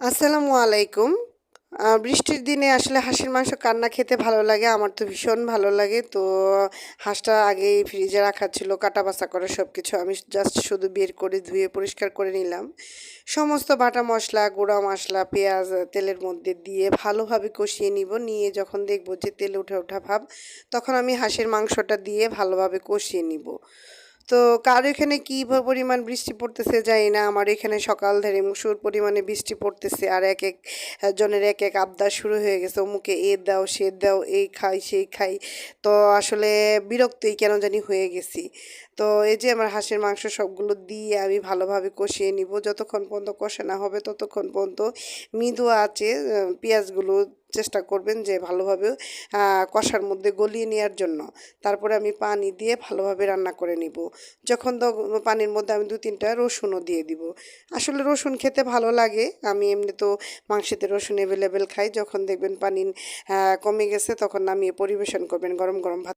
আসসালামু আলাইকুম। বৃষ্টির দিনে আসলে হাঁসের মাংস কান্না খেতে ভালো লাগে, আমার তো ভীষণ ভালো লাগে। তো, হাঁসটা আগেই ফ্রিজে রাখা ছিল, কাটা বাছা করে সব কিছু আমি জাস্ট শুধু বের করে ধুয়ে পরিষ্কার করে নিলাম। সমস্ত বাটা মশলা, গুঁড়া মশলা, পেঁয়াজ, তেলের মধ্যে দিয়ে ভালোভাবে কষিয়ে নিব। নিয়ে যখন দেখব যে তেলে উঠে ওঠা ভাব, তখন আমি হাঁসের মাংসটা দিয়ে ভালোভাবে কষিয়ে নিব। তো কার এখানে কী পরিমাণ বৃষ্টি পড়তেছে জানি না। আমার এখানে সকাল ধরে মুসুর পরিমাণে বৃষ্টি পড়তেছে আর এক এক জনের এক এক আবদার শুরু হয়ে গেছে। অমুকে এ দাও, সে দাও, এই খাই, সেই খাই। তো আসলে বিরক্তই কেন জানি হয়ে গেছি। তো এই যে আমার হাঁসের মাংস সবগুলো দিয়ে আমি ভালোভাবে কষিয়ে নিব। যতক্ষণ পর্যন্ত কষানো হবে ততক্ষণ পর্যন্ত মৃদু আছে পেঁয়াজগুলো চেষ্টা করবেন যে ভালোভাবে কষার মধ্যে গলিয়ে নেওয়ার জন্য। তারপরে আমি পানি দিয়ে ভালোভাবে রান্না করে নিব। যখন পানির মধ্যে আমি দু তিনটা রসুনও দিয়ে দিব। আসলে রসুন খেতে ভালো লাগে। আমি এমনি তো মাংসেতে রসুন অ্যাভেলেবেল খাই। যখন দেখবেন পানি কমে গেছে তখন নামিয়ে পরিবেশন করবেন গরম গরম ভাত